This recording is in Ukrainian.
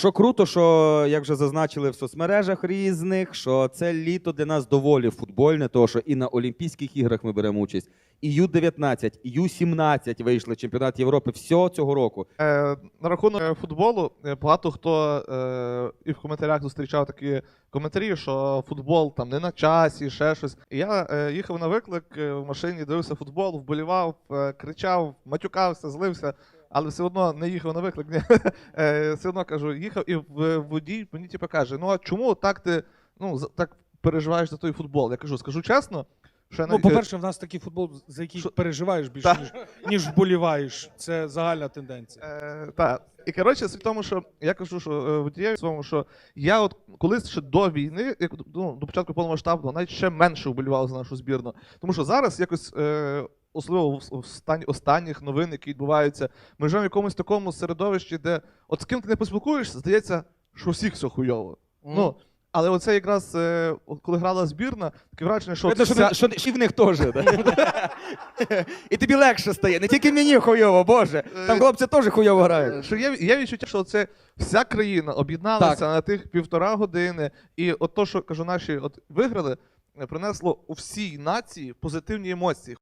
що круто, що як вже зазначили в соцмережах різних, що це літо для нас доволі футбольне, тому що і на Олімпійських іграх ми беремо участь, і Ю-19, і Ю-17 вийшли чемпіонат Європи всього цього року. Е, на рахунок е, футболу, е, багато хто е, і в коментарях зустрічав такі коментарі, що футбол там не на часі, ще щось. Я е, їхав на виклик е, в машині, дивився футбол, вболівав, е, кричав, матюкався, злився. Але все одно не їхав на виклик. Е, все одно кажу, їхав, і в- водій мені типу, каже: ну а чому так ти ну, так переживаєш за той футбол? Я кажу, скажу чесно, що я Ну, навіть- по-перше, в нас такий футбол, за який Що- переживаєш більше, ніж, ніж вболіваєш. Це загальна тенденція. Е, так. І коротше, в тому, що я кажу, що е, водієві своєму, що я от колись ще до війни, як ну, до початку повномасштабного, навіть ще менше вболівав за нашу збірну. Тому що зараз якось. Е, Особливо в, стані останніх новин, які відбуваються, ми живемо в якомусь такому середовищі, де от з ким ти не поспілкуєшся, здається, що всіх все хуйово. Ну, але оце якраз е, коли грала збірна, таке враження, що, Видно, що, вся- що, що і в них теж. да? і тобі легше стає. Не тільки мені хуйово, Боже. Там хлопці теж хуйово грають. Що є, є відчуття, що це вся країна об'єдналася Так. на тих півтора години, і от то, що кажу, наші от виграли, е, принесло у всій нації позитивні емоції.